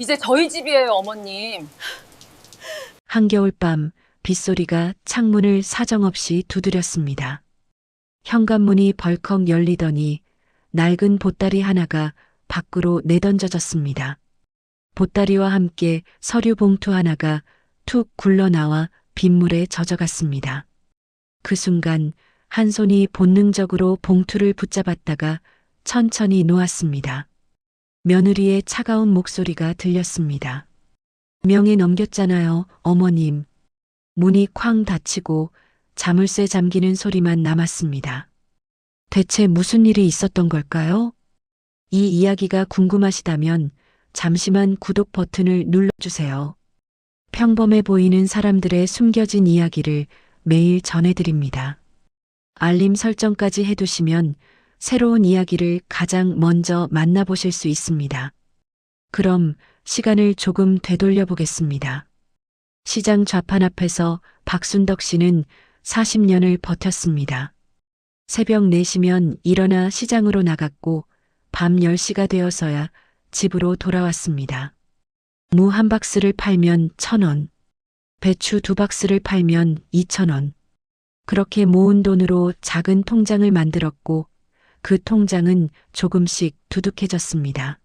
이제 저희 집이에요, 어머님. 한겨울 밤 빗소리가 창문을 사정없이 두드렸습니다. 현관문이 벌컥 열리더니 낡은 보따리 하나가 밖으로 내던져졌습니다. 보따리와 함께 서류 봉투 하나가 툭 굴러나와 빗물에 젖어갔습니다. 그 순간 한 손이 본능적으로 봉투를 붙잡았다가 천천히 놓았습니다. 며느리의 차가운 목소리가 들렸습니다. 명예 넘겼잖아요, 어머님. 문이 쾅 닫히고 자물쇠 잠기는 소리만 남았습니다. 대체 무슨 일이 있었던 걸까요? 이 이야기가 궁금하시다면 잠시만 구독 버튼을 눌러주세요. 평범해 보이는 사람들의 숨겨진 이야기를 매일 전해드립니다. 알림 설정까지 해두시면 새로운 이야기를 가장 먼저 만나보실 수 있습니다. 그럼 시간을 조금 되돌려 보겠습니다. 시장 좌판 앞에서 박순덕 씨는 40년을 버텼습니다. 새벽 4시면 일어나 시장으로 나갔고 밤 10시가 되어서야 집으로 돌아왔습니다. 무 한 박스를 팔면 천 원, 배추 두 박스를 팔면 이천 원. 그렇게 모은 돈으로 작은 통장을 만들었고 그 통장은 조금씩 두둑해졌습니다.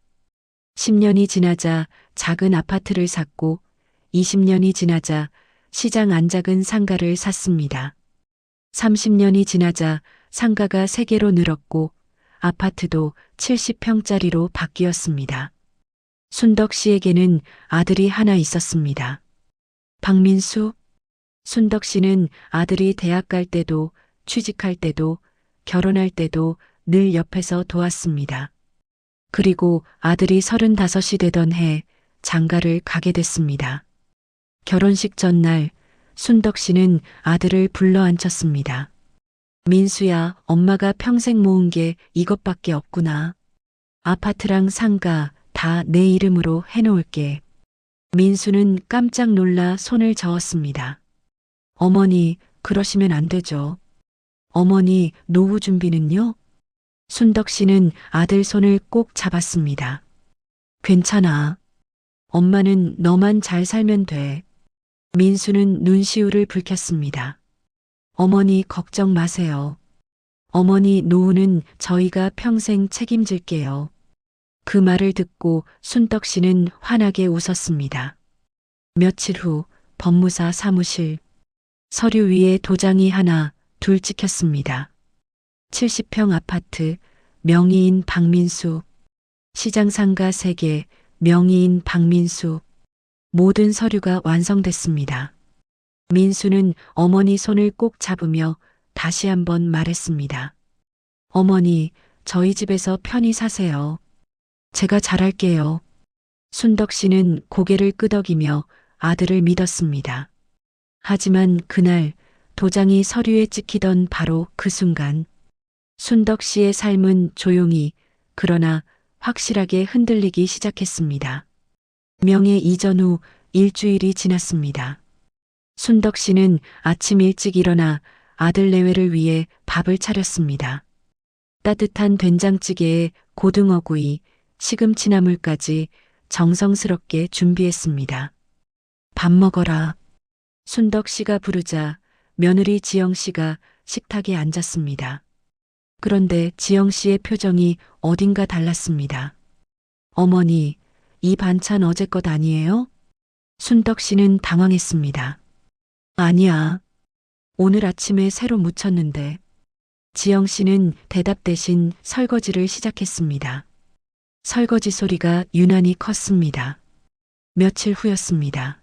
10년이 지나자 작은 아파트를 샀고 20년이 지나자 시장 안 작은 상가를 샀습니다. 30년이 지나자 상가가 3개로 늘었고 아파트도 70평짜리로 바뀌었습니다. 순덕 씨에게는 아들이 하나 있었습니다. 박민수? 순덕 씨는 아들이 대학 갈 때도 취직할 때도 결혼할 때도 늘 옆에서 도왔습니다. 그리고 아들이 35이 되던 해 장가를 가게 됐습니다. 결혼식 전날 순덕 씨는 아들을 불러 앉혔습니다. 민수야, 엄마가 평생 모은 게 이것밖에 없구나. 아파트랑 상가 다 내 이름으로 해놓을게. 민수는 깜짝 놀라 손을 저었습니다. 어머니, 그러시면 안 되죠. 어머니, 노후 준비는요? 순덕 씨는 아들 손을 꼭 잡았습니다. 괜찮아. 엄마는 너만 잘 살면 돼. 민수는 눈시울을 붉혔습니다. 어머니 걱정 마세요. 어머니 노후는 저희가 평생 책임질게요. 그 말을 듣고 순덕 씨는 환하게 웃었습니다. 며칠 후 법무사 사무실 서류 위에 도장이 하나 둘 찍혔습니다. 70평 아파트 명의인 박민수 시장 상가 3개 명의인 박민수 모든 서류가 완성됐습니다. 민수는 어머니 손을 꼭 잡으며 다시 한번 말했습니다. 어머니, 저희 집에서 편히 사세요. 제가 잘할게요. 순덕 씨는 고개를 끄덕이며 아들을 믿었습니다. 하지만 그날 도장이 서류에 찍히던 바로 그 순간 순덕 씨의 삶은 조용히 그러나 확실하게 흔들리기 시작했습니다. 명예 이전 후 일주일이 지났습니다. 순덕 씨는 아침 일찍 일어나 아들 내외를 위해 밥을 차렸습니다. 따뜻한 된장찌개에 고등어구이, 시금치나물까지 정성스럽게 준비했습니다. 밥 먹어라. 순덕 씨가 부르자 며느리 지영 씨가 식탁에 앉았습니다. 그런데 지영 씨의 표정이 어딘가 달랐습니다. 어머니, 이 반찬 어제 것 아니에요? 순덕 씨는 당황했습니다. 아니야. 오늘 아침에 새로 무쳤는데. 지영 씨는 대답 대신 설거지를 시작했습니다. 설거지 소리가 유난히 컸습니다. 며칠 후였습니다.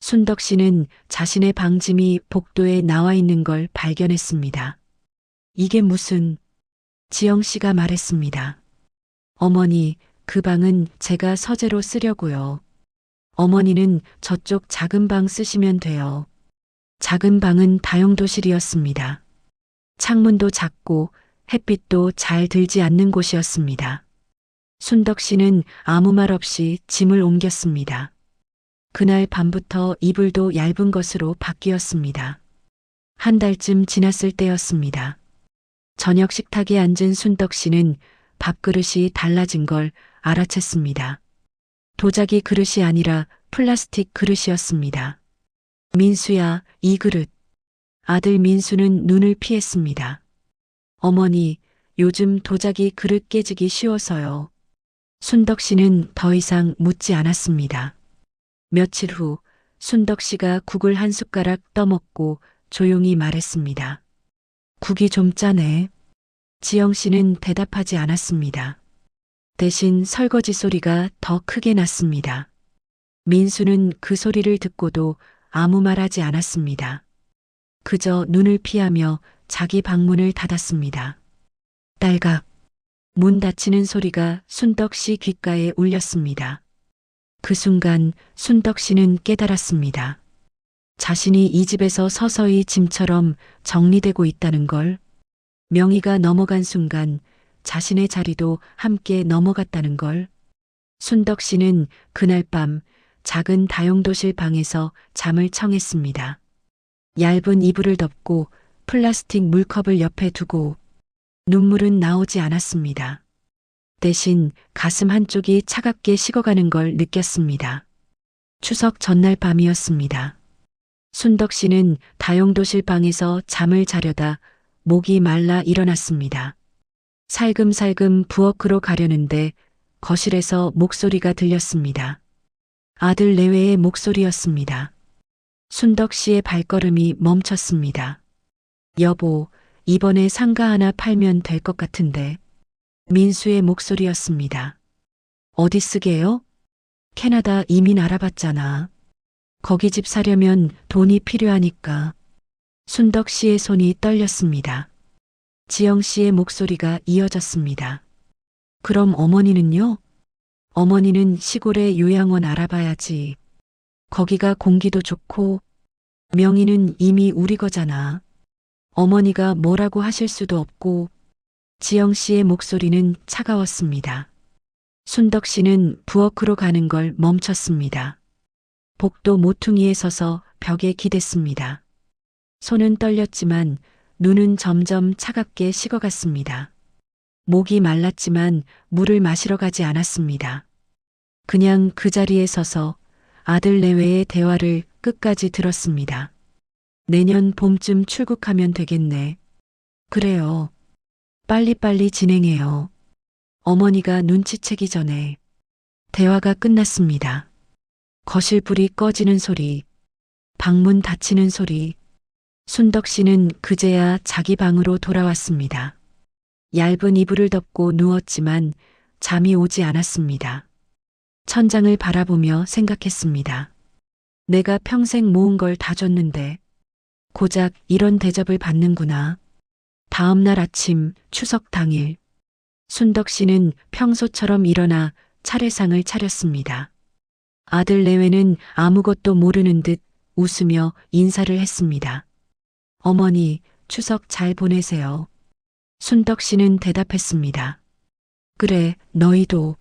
순덕 씨는 자신의 방짐이 복도에 나와 있는 걸 발견했습니다. 이게 무슨, 지영 씨가 말했습니다. 어머니, 그 방은 제가 서재로 쓰려고요. 어머니는 저쪽 작은 방 쓰시면 돼요. 작은 방은 다용도실이었습니다. 창문도 작고 햇빛도 잘 들지 않는 곳이었습니다. 순덕 씨는 아무 말 없이 짐을 옮겼습니다. 그날 밤부터 이불도 얇은 것으로 바뀌었습니다. 한 달쯤 지났을 때였습니다. 저녁 식탁에 앉은 순덕 씨는 밥그릇이 달라진 걸 알아챘습니다. 도자기 그릇이 아니라 플라스틱 그릇이었습니다. 민수야, 이 그릇. 아들 민수는 눈을 피했습니다. 어머니, 요즘 도자기 그릇 깨지기 쉬워서요. 순덕 씨는 더 이상 묻지 않았습니다. 며칠 후 순덕 씨가 국을 한 숟가락 떠먹고 조용히 말했습니다. 국이 좀 짜네. 지영 씨는 대답하지 않았습니다. 대신 설거지 소리가 더 크게 났습니다. 민수는 그 소리를 듣고도 아무 말 하지 않았습니다. 그저 눈을 피하며 자기 방문을 닫았습니다. 딸각. 문 닫히는 소리가 순덕 씨 귓가에 울렸습니다. 그 순간 순덕 씨는 깨달았습니다. 자신이 이 집에서 서서히 짐처럼 정리되고 있다는 걸 명의가 넘어간 순간 자신의 자리도 함께 넘어갔다는 걸 순덕 씨는 그날 밤 작은 다용도실 방에서 잠을 청했습니다. 얇은 이불을 덮고 플라스틱 물컵을 옆에 두고 눈물은 나오지 않았습니다. 대신 가슴 한쪽이 차갑게 식어가는 걸 느꼈습니다. 추석 전날 밤이었습니다. 순덕 씨는 다용도실 방에서 잠을 자려다 목이 말라 일어났습니다. 살금살금 부엌으로 가려는데 거실에서 목소리가 들렸습니다. 아들 내외의 목소리였습니다. 순덕 씨의 발걸음이 멈췄습니다. 여보, 이번에 상가 하나 팔면 될 것 같은데. 민수의 목소리였습니다. 어디 쓰게요? 캐나다 이민 알아봤잖아. 거기 집 사려면 돈이 필요하니까. 순덕 씨의 손이 떨렸습니다. 지영 씨의 목소리가 이어졌습니다. 그럼 어머니는요? 어머니는 시골의 요양원 알아봐야지. 거기가 공기도 좋고, 명의는 이미 우리 거잖아. 어머니가 뭐라고 하실 수도 없고, 지영 씨의 목소리는 차가웠습니다. 순덕 씨는 부엌으로 가는 걸 멈췄습니다. 복도 모퉁이에 서서 벽에 기댔습니다. 손은 떨렸지만 눈은 점점 차갑게 식어갔습니다. 목이 말랐지만 물을 마시러 가지 않았습니다. 그냥 그 자리에 서서 아들 내외의 대화를 끝까지 들었습니다. 내년 봄쯤 출국하면 되겠네. 그래요. 빨리빨리 진행해요. 어머니가 눈치채기 전에 대화가 끝났습니다. 거실 불이 꺼지는 소리, 방문 닫히는 소리. 순덕 씨는 그제야 자기 방으로 돌아왔습니다. 얇은 이불을 덮고 누웠지만 잠이 오지 않았습니다. 천장을 바라보며 생각했습니다. 내가 평생 모은 걸 다 줬는데 고작 이런 대접을 받는구나. 다음 날 아침 추석 당일 순덕 씨는 평소처럼 일어나 차례상을 차렸습니다. 아들 내외는 아무것도 모르는 듯 웃으며 인사를 했습니다. 어머니, 추석 잘 보내세요. 순덕 씨는 대답했습니다. 그래, 너희도.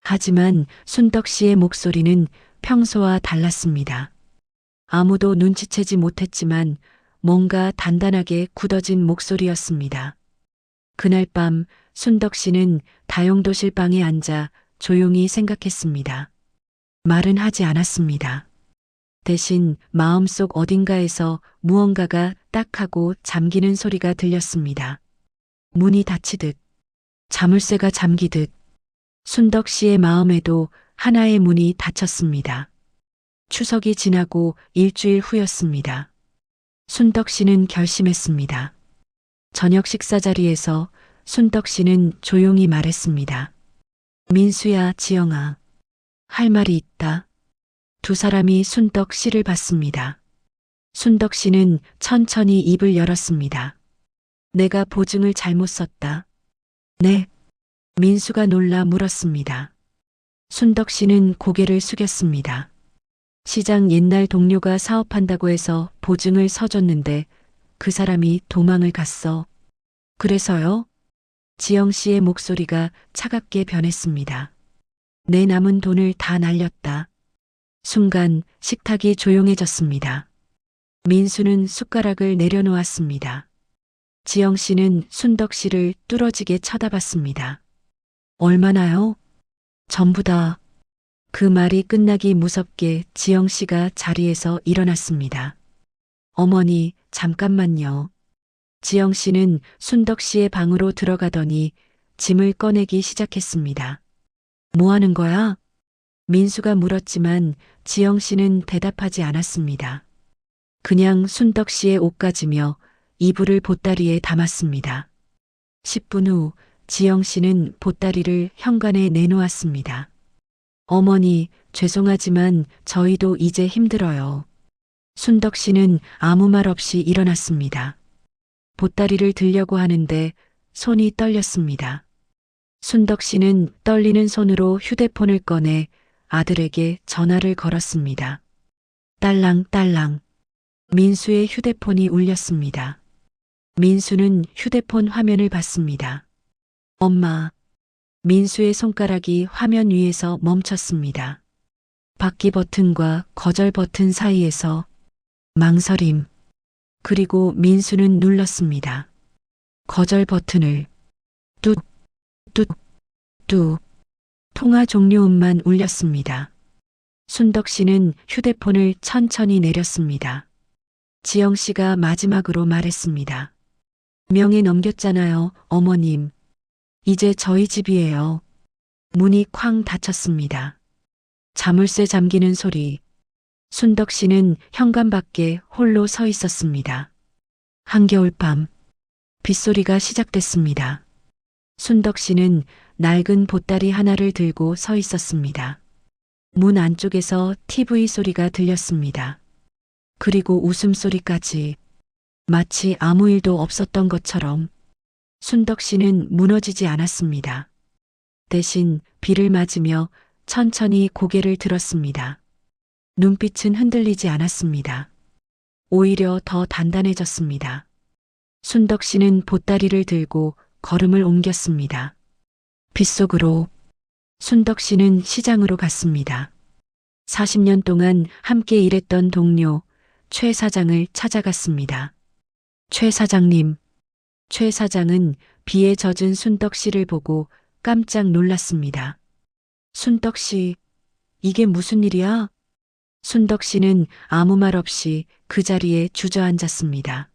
하지만 순덕 씨의 목소리는 평소와 달랐습니다. 아무도 눈치채지 못했지만 뭔가 단단하게 굳어진 목소리였습니다. 그날 밤 순덕 씨는 다용도실 방에 앉아 조용히 생각했습니다. 말은 하지 않았습니다. 대신 마음속 어딘가에서 무언가가 딱 하고 잠기는 소리가 들렸습니다. 문이 닫히듯, 자물쇠가 잠기듯, 순덕 씨의 마음에도 하나의 문이 닫혔습니다. 추석이 지나고 일주일 후였습니다. 순덕 씨는 결심했습니다. 저녁 식사 자리에서 순덕 씨는 조용히 말했습니다. 민수야, 지영아. 할 말이 있다. 두 사람이 순덕 씨를 봤습니다. 순덕 씨는 천천히 입을 열었습니다. 내가 보증을 잘못 썼다. 네. 민수가 놀라 물었습니다. 순덕 씨는 고개를 숙였습니다. 시장 옛날 동료가 사업한다고 해서 보증을 서줬는데 그 사람이 도망을 갔어. 그래서요? 지영 씨의 목소리가 차갑게 변했습니다. 내 남은 돈을 다 날렸다. 순간 식탁이 조용해졌습니다. 민수는 숟가락을 내려놓았습니다. 지영 씨는 순덕 씨를 뚫어지게 쳐다봤습니다. 얼마나요? 전부 다. 그 말이 끝나기 무섭게 지영 씨가 자리에서 일어났습니다. 어머니, 잠깐만요. 지영 씨는 순덕 씨의 방으로 들어가더니 짐을 꺼내기 시작했습니다. 뭐 하는 거야? 민수가 물었지만 지영 씨는 대답하지 않았습니다. 그냥 순덕 씨의 옷가지며 이불을 보따리에 담았습니다. 10분 후 지영 씨는 보따리를 현관에 내놓았습니다. 어머니, 죄송하지만 저희도 이제 힘들어요. 순덕 씨는 아무 말 없이 일어났습니다. 보따리를 들려고 하는데 손이 떨렸습니다. 순덕 씨는 떨리는 손으로 휴대폰을 꺼내 아들에게 전화를 걸었습니다. 딸랑딸랑. 민수의 휴대폰이 울렸습니다. 민수는 휴대폰 화면을 봤습니다. 엄마. 민수의 손가락이 화면 위에서 멈췄습니다. 받기 버튼과 거절 버튼 사이에서 망설임. 그리고 민수는 눌렀습니다. 거절 버튼을 뚜, 뚜, 뚜. 통화 종료음만 울렸습니다. 순덕 씨는 휴대폰을 천천히 내렸습니다. 지영 씨가 마지막으로 말했습니다. 명예 넘겼잖아요, 어머님. 이제 저희 집이에요. 문이 쾅 닫혔습니다. 자물쇠 잠기는 소리. 순덕 씨는 현관 밖에 홀로 서 있었습니다. 한겨울 밤, 빗소리가 시작됐습니다. 순덕 씨는 낡은 보따리 하나를 들고 서 있었습니다. 문 안쪽에서 TV 소리가 들렸습니다. 그리고 웃음소리까지 마치 아무 일도 없었던 것처럼 순덕 씨는 무너지지 않았습니다. 대신 비를 맞으며 천천히 고개를 들었습니다. 눈빛은 흔들리지 않았습니다. 오히려 더 단단해졌습니다. 순덕 씨는 보따리를 들고 걸음을 옮겼습니다. 빗속으로 순덕 씨는 시장으로 갔습니다. 40년 동안 함께 일했던 동료 최 사장을 찾아갔습니다. 최 사장님, 최 사장은 비에 젖은 순덕 씨를 보고 깜짝 놀랐습니다. 순덕 씨, 이게 무슨 일이야? 순덕 씨는 아무 말 없이 그 자리에 주저앉았습니다.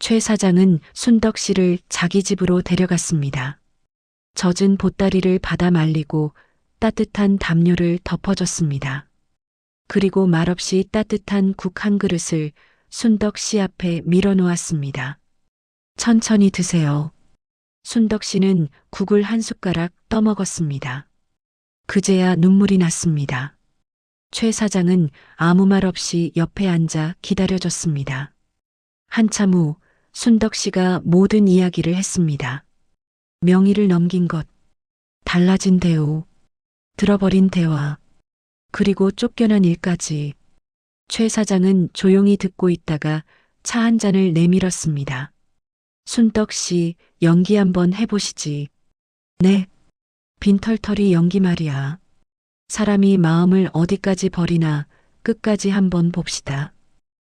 최 사장은 순덕 씨를 자기 집으로 데려갔습니다. 젖은 보따리를 받아 말리고 따뜻한 담요를 덮어줬습니다. 그리고 말없이 따뜻한 국 한 그릇을 순덕 씨 앞에 밀어놓았습니다. 천천히 드세요. 순덕 씨는 국을 한 숟가락 떠먹었습니다. 그제야 눈물이 났습니다. 최 사장은 아무 말 없이 옆에 앉아 기다려줬습니다. 한참 후 순덕 씨가 모든 이야기를 했습니다. 명의를 넘긴 것, 달라진 대우, 들어버린 대화, 그리고 쫓겨난 일까지. 최 사장은 조용히 듣고 있다가 차 한 잔을 내밀었습니다. 순덕 씨, 연기 한번 해보시지. 네. 빈털털이 연기 말이야. 사람이 마음을 어디까지 버리나 끝까지 한번 봅시다.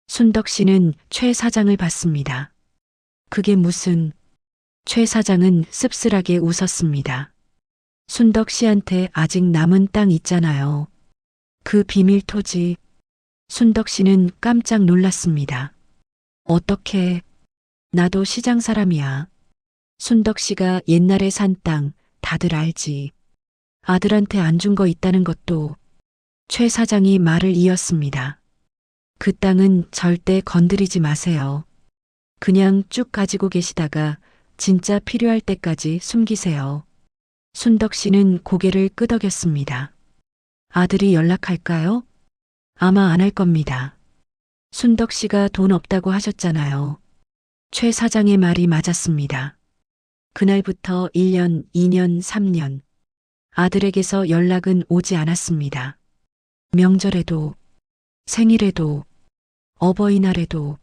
순덕 씨는 최 사장을 봤습니다. 그게 무슨, 최 사장은 씁쓸하게 웃었습니다. 순덕 씨한테 아직 남은 땅 있잖아요. 그 비밀 토지. 순덕 씨는 깜짝 놀랐습니다. 어떻게, 나도 시장 사람이야. 순덕 씨가 옛날에 산 땅 다들 알지. 아들한테 안 준 거 있다는 것도 최 사장이 말을 이었습니다. 그 땅은 절대 건드리지 마세요. 그냥 쭉 가지고 계시다가 진짜 필요할 때까지 숨기세요. 순덕 씨는 고개를 끄덕였습니다. 아들이 연락할까요? 아마 안 할 겁니다. 순덕 씨가 돈 없다고 하셨잖아요. 최 사장의 말이 맞았습니다. 그날부터 1년, 2년, 3년. 아들에게서 연락은 오지 않았습니다. 명절에도, 생일에도, 어버이날에도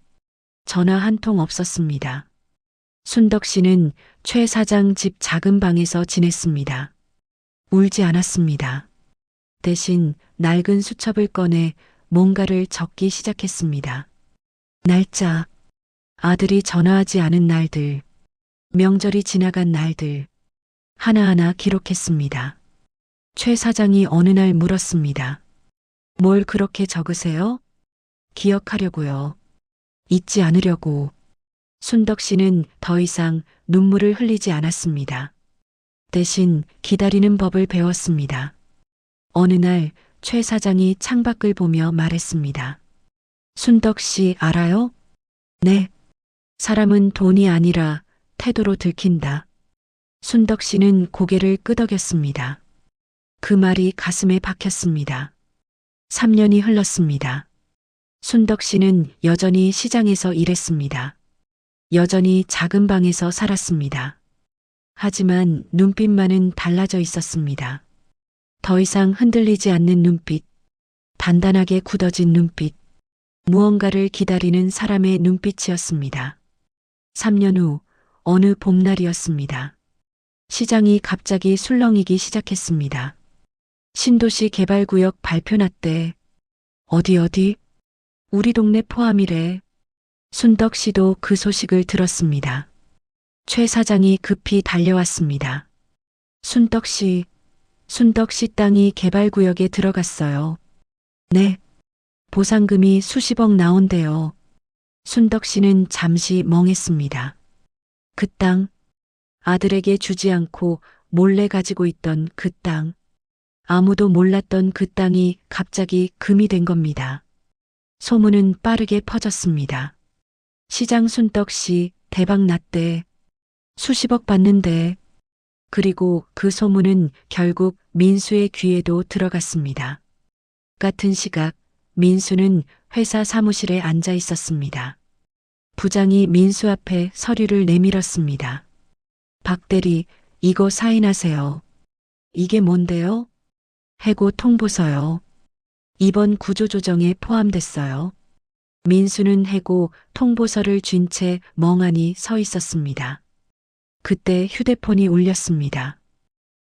전화 한 통 없었습니다. 순덕 씨는 최 사장 집 작은 방에서 지냈습니다. 울지 않았습니다. 대신 낡은 수첩을 꺼내 뭔가를 적기 시작했습니다. 날짜, 아들이 전화하지 않은 날들, 명절이 지나간 날들, 하나하나 기록했습니다. 최 사장이 어느 날 물었습니다. 뭘 그렇게 적으세요? 기억하려고요. 잊지 않으려고. 순덕 씨는 더 이상 눈물을 흘리지 않았습니다. 대신 기다리는 법을 배웠습니다. 어느 날 최 사장이 창밖을 보며 말했습니다. 순덕 씨 알아요? 네. 사람은 돈이 아니라 태도로 들킨다. 순덕 씨는 고개를 끄덕였습니다. 그 말이 가슴에 박혔습니다. 3년이 흘렀습니다. 순덕 씨는 여전히 시장에서 일했습니다. 여전히 작은 방에서 살았습니다. 하지만 눈빛만은 달라져 있었습니다. 더 이상 흔들리지 않는 눈빛, 단단하게 굳어진 눈빛, 무언가를 기다리는 사람의 눈빛이었습니다. 3년 후 어느 봄날이었습니다. 시장이 갑자기 술렁이기 시작했습니다. 신도시 개발구역 발표 났대. 어디 어디? 우리 동네 포함이래. 순덕 씨도 그 소식을 들었습니다. 최 사장이 급히 달려왔습니다. 순덕 씨, 순덕 씨 땅이 개발구역에 들어갔어요. 네. 보상금이 수십억 나온대요. 순덕 씨는 잠시 멍했습니다. 그 땅, 아들에게 주지 않고 몰래 가지고 있던 그 땅, 아무도 몰랐던 그 땅이 갑자기 금이 된 겁니다. 소문은 빠르게 퍼졌습니다. 시장 순덕 씨 대박 났대. 수십억 받는데. 그리고 그 소문은 결국 민수의 귀에도 들어갔습니다. 같은 시각 민수는 회사 사무실에 앉아 있었습니다. 부장이 민수 앞에 서류를 내밀었습니다. 박 대리, 이거 사인하세요. 이게 뭔데요? 해고 통보서요. 이번 구조조정에 포함됐어요. 민수는 해고 통보서를 쥔 채 멍하니 서 있었습니다. 그때 휴대폰이 울렸습니다.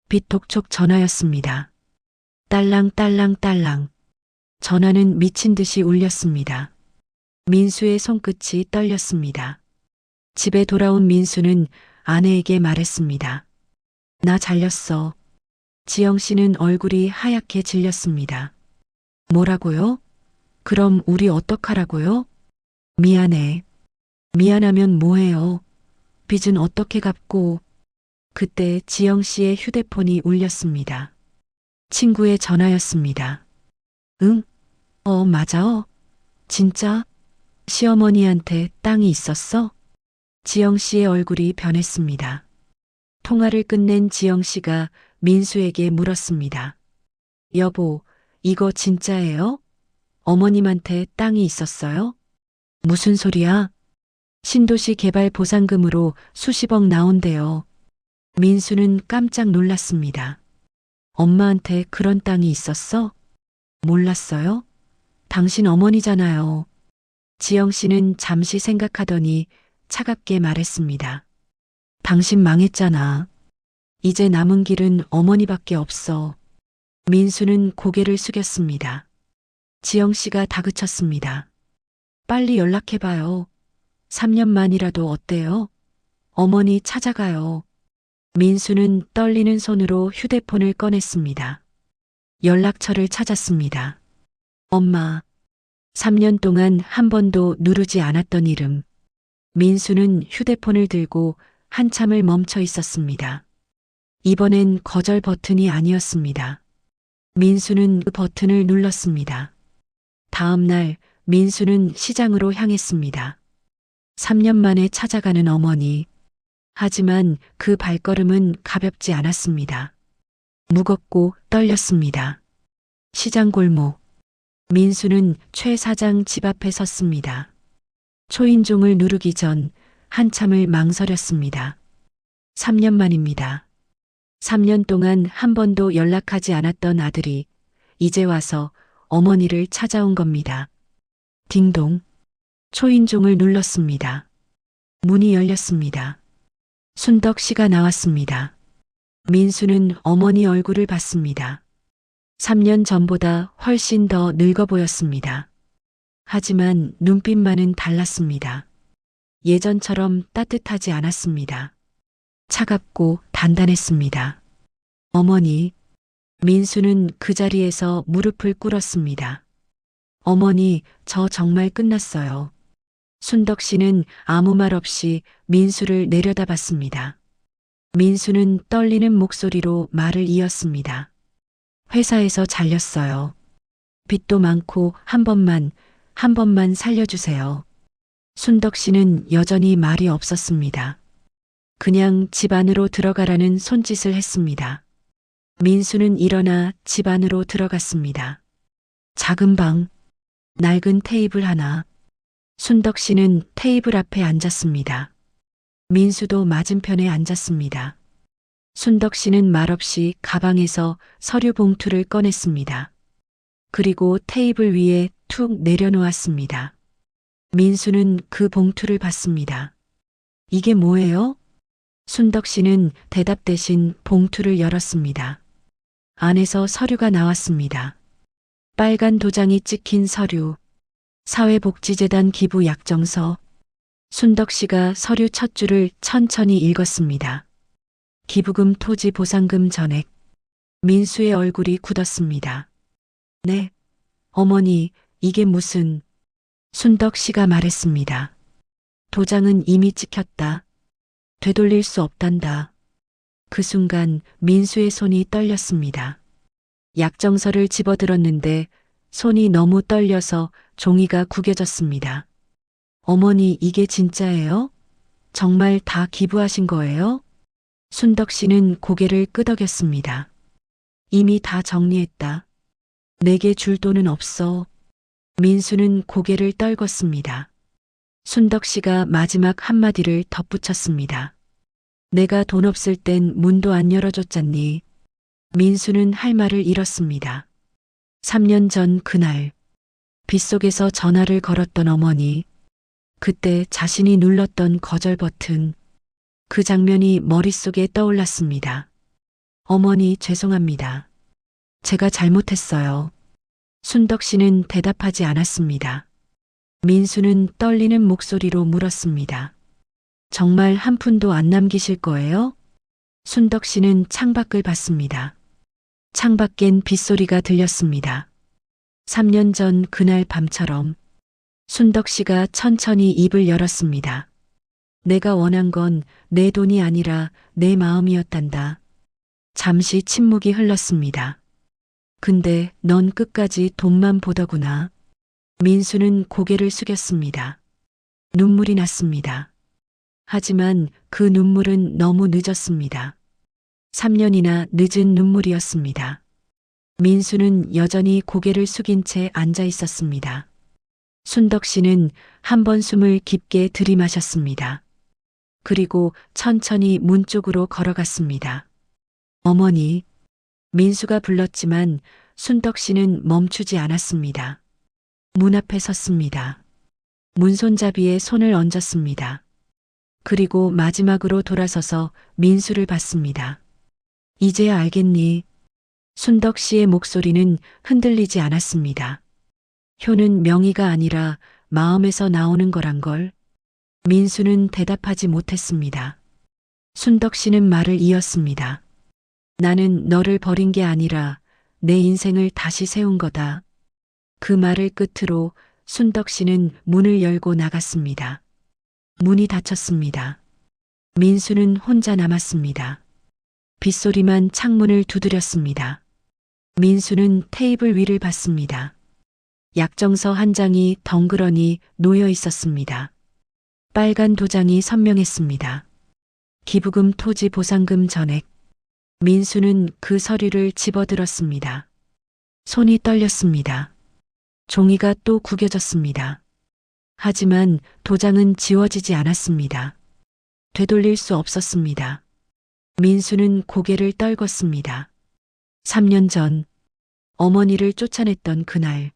빗독촉 전화였습니다. 딸랑 딸랑 딸랑. 전화는 미친 듯이 울렸습니다. 민수의 손끝이 떨렸습니다. 집에 돌아온 민수는 아내에게 말했습니다. 나 잘렸어. 지영 씨는 얼굴이 하얗게 질렸습니다. 뭐라고요? 그럼 우리 어떡하라고요? 미안해. 미안하면 뭐해요? 빚은 어떻게 갚고? 그때 지영 씨의 휴대폰이 울렸습니다. 친구의 전화였습니다. 응? 어, 맞아. 진짜? 시어머니한테 땅이 있었어? 지영 씨의 얼굴이 변했습니다. 통화를 끝낸 지영 씨가 민수에게 물었습니다. 여보, 이거 진짜예요? 어머님한테 땅이 있었어요? 무슨 소리야? 신도시 개발 보상금으로 수십억 나온대요. 민수는 깜짝 놀랐습니다. 엄마한테 그런 땅이 있었어? 몰랐어요? 당신 어머니잖아요. 지영 씨는 잠시 생각하더니 차갑게 말했습니다. 당신 망했잖아. 이제 남은 길은 어머니밖에 없어. 민수는 고개를 숙였습니다. 지영 씨가 다그쳤습니다. 빨리 연락해봐요. 3년 만이라도 어때요? 어머니 찾아가요. 민수는 떨리는 손으로 휴대폰을 꺼냈습니다. 연락처를 찾았습니다. 엄마. 3년 동안 한 번도 누르지 않았던 이름. 민수는 휴대폰을 들고 한참을 멈춰 있었습니다. 이번엔 거절 버튼이 아니었습니다. 민수는 그 버튼을 눌렀습니다. 다음 날 민수는 시장으로 향했습니다. 3년 만에 찾아가는 어머니. 하지만 그 발걸음은 가볍지 않았습니다. 무겁고 떨렸습니다. 시장 골목. 민수는 최 사장 집 앞에 섰습니다. 초인종을 누르기 전 한참을 망설였습니다. 3년 만입니다. 3년 동안 한 번도 연락하지 않았던 아들이 이제 와서 어머니를 찾아온 겁니다. 딩동. 초인종을 눌렀습니다. 문이 열렸습니다. 순덕 씨가 나왔습니다. 민수는 어머니 얼굴을 봤습니다. 3년 전보다 훨씬 더 늙어 보였습니다. 하지만 눈빛만은 달랐습니다. 예전처럼 따뜻하지 않았습니다. 차갑고 단단했습니다. 어머니, 민수는 그 자리에서 무릎을 꿇었습니다. 어머니, 저 정말 끝났어요. 순덕 씨는 아무 말 없이 민수를 내려다봤습니다. 민수는 떨리는 목소리로 말을 이었습니다. 회사에서 잘렸어요. 빚도 많고 한 번만, 한 번만 살려주세요. 순덕 씨는 여전히 말이 없었습니다. 그냥 집 안으로 들어가라는 손짓을 했습니다. 민수는 일어나 집 안으로 들어갔습니다. 작은 방, 낡은 테이블 하나. 순덕 씨는 테이블 앞에 앉았습니다. 민수도 맞은편에 앉았습니다. 순덕 씨는 말없이 가방에서 서류 봉투를 꺼냈습니다. 그리고 테이블 위에 툭 내려놓았습니다. 민수는 그 봉투를 봤습니다. 이게 뭐예요? 순덕 씨는 대답 대신 봉투를 열었습니다. 안에서 서류가 나왔습니다. 빨간 도장이 찍힌 서류, 사회복지재단 기부 약정서, 순덕 씨가 서류 첫 줄을 천천히 읽었습니다. 기부금 토지 보상금 전액. 민수의 얼굴이 굳었습니다. 네. 어머니, 이게 무슨. 순덕 씨가 말했습니다. 도장은 이미 찍혔다. 되돌릴 수 없단다. 그 순간 민수의 손이 떨렸습니다. 약정서를 집어들었는데 손이 너무 떨려서 종이가 구겨졌습니다. 어머니, 이게 진짜예요? 정말 다 기부하신 거예요? 순덕 씨는 고개를 끄덕였습니다. 이미 다 정리했다. 내게 줄 돈은 없어. 민수는 고개를 떨궜습니다. 순덕 씨가 마지막 한마디를 덧붙였습니다. 내가 돈 없을 땐 문도 안 열어줬잖니. 민수는 할 말을 잃었습니다. 3년 전 그날, 빗속에서 전화를 걸었던 어머니. 그때 자신이 눌렀던 거절 버튼. 그 장면이 머릿속에 떠올랐습니다. 어머니 죄송합니다. 제가 잘못했어요. 순덕 씨는 대답하지 않았습니다. 민수는 떨리는 목소리로 물었습니다. 정말 한 푼도 안 남기실 거예요? 순덕 씨는 창밖을 봤습니다. 창밖엔 빗소리가 들렸습니다. 3년 전 그날 밤처럼 순덕 씨가 천천히 입을 열었습니다. 내가 원한 건 내 돈이 아니라 내 마음이었단다. 잠시 침묵이 흘렀습니다. 근데 넌 끝까지 돈만 보더구나. 민수는 고개를 숙였습니다. 눈물이 났습니다. 하지만 그 눈물은 너무 늦었습니다. 3년이나 늦은 눈물이었습니다. 민수는 여전히 고개를 숙인 채 앉아 있었습니다. 순덕 씨는 한 번 숨을 깊게 들이마셨습니다. 그리고 천천히 문 쪽으로 걸어갔습니다. 어머니, 민수가 불렀지만 순덕 씨는 멈추지 않았습니다. 문 앞에 섰습니다. 문손잡이에 손을 얹었습니다. 그리고 마지막으로 돌아서서 민수를 봤습니다. 이제야 알겠니? 순덕 씨의 목소리는 흔들리지 않았습니다. 효는 명의가 아니라 마음에서 나오는 거란 걸. 민수는 대답하지 못했습니다. 순덕 씨는 말을 이었습니다. 나는 너를 버린 게 아니라 내 인생을 다시 세운 거다. 그 말을 끝으로 순덕 씨는 문을 열고 나갔습니다. 문이 닫혔습니다. 민수는 혼자 남았습니다. 빗소리만 창문을 두드렸습니다. 민수는 테이블 위를 봤습니다. 약정서 한 장이 덩그러니 놓여 있었습니다. 빨간 도장이 선명했습니다. 기부금 토지 보상금 전액. 민수는 그 서류를 집어들었습니다. 손이 떨렸습니다. 종이가 또 구겨졌습니다. 하지만 도장은 지워지지 않았습니다. 되돌릴 수 없었습니다. 민수는 고개를 떨궜습니다. 3년 전 어머니를 쫓아냈던 그날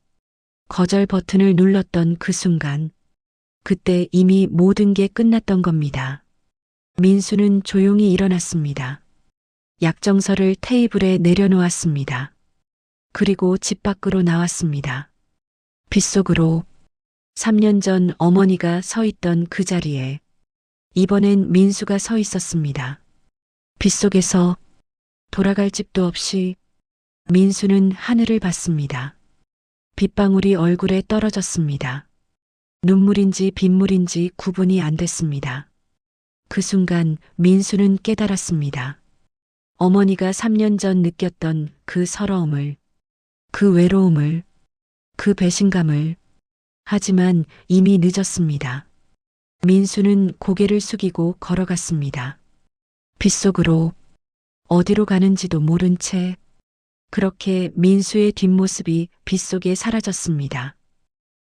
거절 버튼을 눌렀던 그 순간 그때 이미 모든 게 끝났던 겁니다. 민수는 조용히 일어났습니다. 약정서를 테이블에 내려놓았습니다. 그리고 집 밖으로 나왔습니다. 빗속으로 3년 전 어머니가 서 있던 그 자리에 이번엔 민수가 서 있었습니다. 빗속에서 돌아갈 집도 없이 민수는 하늘을 봤습니다. 빗방울이 얼굴에 떨어졌습니다. 눈물인지 빗물인지 구분이 안 됐습니다. 그 순간 민수는 깨달았습니다. 어머니가 3년 전 느꼈던 그 서러움을, 그 외로움을, 그 배신감을. 하지만 이미 늦었습니다. 민수는 고개를 숙이고 걸어갔습니다. 빗속으로 어디로 가는지도 모른 채 그렇게 민수의 뒷모습이 빗속에 사라졌습니다.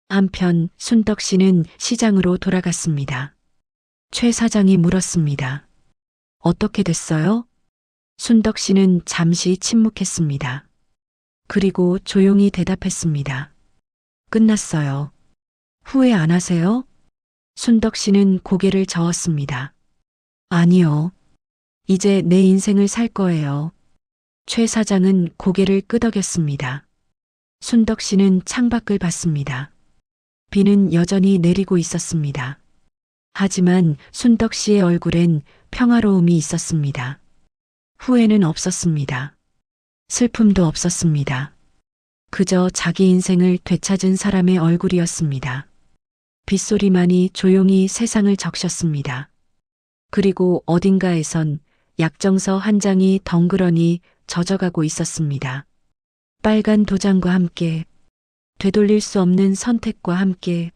한편 순덕 씨는 시장으로 돌아갔습니다. 최 사장이 물었습니다. 어떻게 됐어요? 순덕 씨는 잠시 침묵했습니다. 그리고 조용히 대답했습니다. 끝났어요. 후회 안 하세요? 순덕 씨는 고개를 저었습니다. 아니요. 이제 내 인생을 살 거예요. 최 사장은 고개를 끄덕였습니다. 순덕 씨는 창밖을 봤습니다. 비는 여전히 내리고 있었습니다. 하지만 순덕 씨의 얼굴엔 평화로움이 있었습니다. 후회는 없었습니다. 슬픔도 없었습니다. 그저 자기 인생을 되찾은 사람의 얼굴이었습니다. 빗소리만이 조용히 세상을 적셨습니다. 그리고 어딘가에선 약정서 한 장이 덩그러니 젖어가고 있었습니다. 빨간 도장과 함께 되돌릴 수 없는 선택과 함께